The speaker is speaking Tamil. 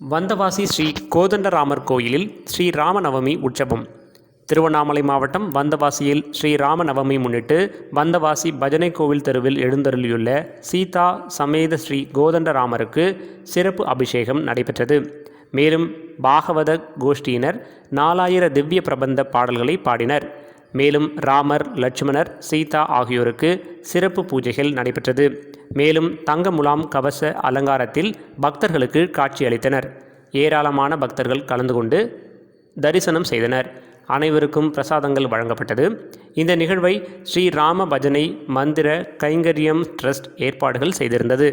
வந்தவாசி ஸ்ரீ கோதண்டராமர் கோயிலில் ஸ்ரீ ராமநவமி உற்சவம். திருவண்ணாமலை மாவட்டம் வந்தவாசியில் ஸ்ரீ ராமநவமி முன்னிட்டு வந்தவாசி பஜனை கோவில் தெருவில் எழுந்தருளியுள்ள சீதா சமேத ஸ்ரீ கோதண்டராமருக்கு சிறப்பு அபிஷேகம் நடைபெற்றது. மேலும் பாகவத கோஷ்டியினர் நாலாயிர திவ்ய பிரபந்த பாடல்களை பாடினர். மேலும் ராமர் லட்சுமணர் சீதா ஆகியோருக்கு சிறப்பு பூஜைகள் நடைபெற்றது. மேலும் தங்க முலாம் கவச அலங்காரத்தில் பக்தர்களுக்கு காட்சியளித்தனர் ஏராளமான பக்தர்கள் கலந்து கொண்டு தரிசனம் செய்தனர். அனைவருக்கும் பிரசாதங்கள் வழங்கப்பட்டது. இந்த நிகழ்வை ஸ்ரீ ராம பஜனை மந்திர கைங்கரியம் ட்ரஸ்ட் ஏற்பாடுகள் செய்திருந்தது.